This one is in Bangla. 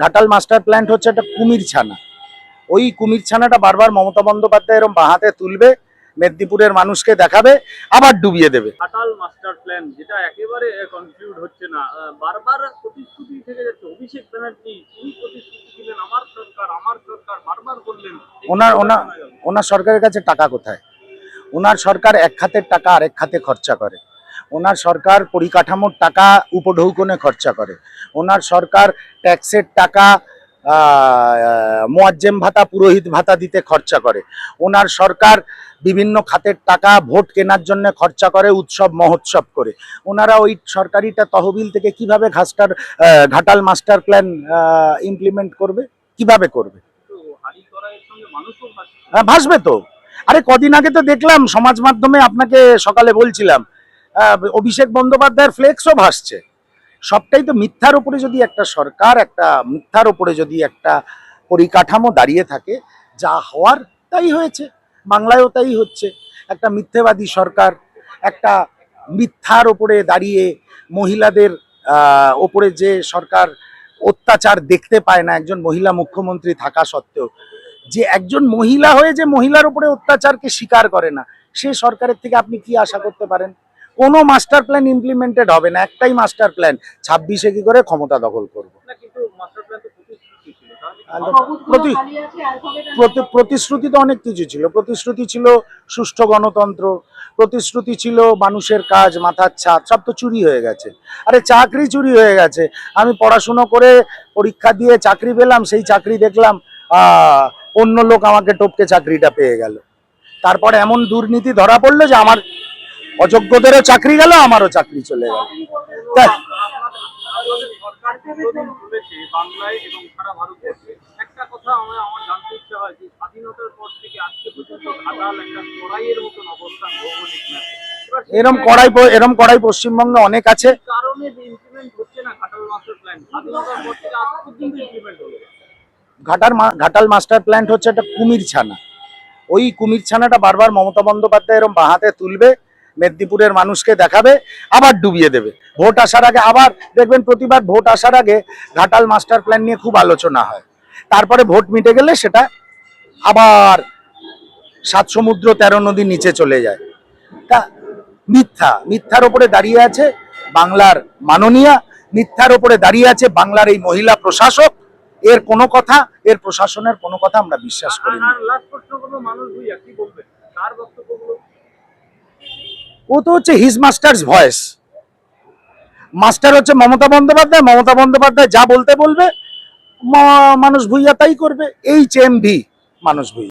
ঘাটাল মাস্টার প্ল্যান্ট হচ্ছে একটা কুমির ছানা। ওই কুমির ছানাটা বারবার মমতা বন্দ্যোপাধ্যায় এরম বাহাতে তুলবে মেদিনীপুরের মানুষকে দেখাবে আবার ডুবিয়ে দেবে। ঘাটাল মাস্টার প্ল্যান যেটা একেবারে কনক্লুড হচ্ছে না। বারবার প্রতিশ্রুতি থেকে যাচ্ছে। অভিষেক ব্যানার্জি তিনি প্রতিশ্রুতি দিলেন? আমার সরকার আমার সরকার বারবার বললেন ওনার ওনার ওনার সরকারের কাছে টাকা কোথায়? ওনার সরকার এক খাতের টাকা আরেক খাতে খরচা করে। ওনার সরকার পরিকাঠামোর টাকা উপঢৌকনে খরচা করে। ওনার সরকার ট্যাক্সের টাকা মোয়াজ্জেম ভাতা পুরোহিত ভাতা দিতে খরচা করে। ওনার সরকার বিভিন্ন খাতের টাকা ভোট কেনার জন্য খরচা করে উৎসব মহোৎসব করে। ওনারা ওই সরকারিটা তহবিল থেকে কীভাবে ঘাসটার ঘাটাল মাস্টার প্ল্যান ইমপ্লিমেন্ট করবে? কীভাবে করবে। হ্যাঁ, ভাসবে তো। আরে কদিন আগে তো দেখলাম সমাজ মাধ্যমে আপনাকে সকালে বলছিলাম অভিষেক বন্দ্যোপাধ্যায়ের ফ্লেক্সও ভাসছে। সবটাই তো মিথ্যার উপরে যদি একটা সরকার, একটা মিথ্যার উপরে যদি একটা পরিকাঠামো দাঁড়িয়ে থাকে, যা হওয়ার তাই হয়েছে, বাংলায়ও তাই হচ্ছে। একটা মিথ্যেবাদী সরকার, একটা মিথ্যার ওপরে দাঁড়িয়ে মহিলাদের ওপরে যে সরকার অত্যাচার দেখতে পায় না, একজন মহিলা মুখ্যমন্ত্রী থাকা সত্ত্বেও, যে একজন মহিলা হয়ে যে মহিলার উপরে অত্যাচারকে স্বীকার করে না, সে সরকারের থেকে আপনি কি আশা করতে পারেন? কোনো মাস্টার প্ল্যান ইমপ্লিমেন্টেড হবে না একটাই মাস্টার প্ল্যান ছাব্বিশে কি করে ক্ষমতা দখল করব। প্রতিশ্রুতি তো অনেক কিছু ছিল। প্রতিশ্রুতি ছিল সুষ্ঠু গণতন্ত্র প্রতিশ্রুতি ছিল মানুষের কাজ মাথার ছাদ সব তো চুরি হয়ে গেছে। আরে চাকরি চুরি হয়ে গেছে। আমি পড়াশুনো করে পরীক্ষা দিয়ে চাকরি পেলাম সেই চাকরি দেখলাম আহ, অন্য লোক আমাকে টপকে চাকরিটা পেয়ে গেল। তারপর এমন দুর্নীতি ধরা পড়ল যে আমার অযোগ্যদেরও চাকরি গেল, আমারও চাকরি চলে গেল এরম কড়াই এরম কড়াই পশ্চিমবঙ্গে অনেক আছে। ঘাটার ঘাটাল মাস্টার প্ল্যান্ট হচ্ছে একটা কুমির ছানা ওই কুমির ছানাটা বারবার মমতা বন্দ্যোপাধ্যায় এরম বাহাতে তুলবে মেদিনীপুরের মানুষকে দেখাবে, আবার ডুবিয়ে দেবে। ভোট আসার আগে আবার দেখবেন প্রতিবার ভোট আসার আগে ঘাটাল মাস্টার প্ল্যান নিয়ে খুব আলোচনা হয়। তারপরে ভোট মিটে গেলে সেটা আবার সাত সমুদ্র তেরো নদী নিচে চলে যায়। তা মিথ্যা, মিথ্যার ওপরে দাঁড়িয়ে আছে বাংলার মাননীয়া, মিথ্যার ওপরে দাঁড়িয়ে আছে বাংলার এই মহিলা প্রশাসক। এর কোনো কথা, এর প্রশাসনের কোনো কথা আমরা বিশ্বাস করি না আর লাস্ট প্রশ্ন করব মানুষ ভুইয়া কি বলবেন তার বক্তব্যগুলো ও তো হচ্ছে হিজ মাস্টার্স ভয়েস মাস্টার হচ্ছে মমতা বন্দ্যোপাধ্যায় মমতা বন্দ্যোপাধ্যায় যা বলতে বলবে মানুষ ভুইয়া তাই করবে, এইচ এম ভি, মানুষ ভুইয়া।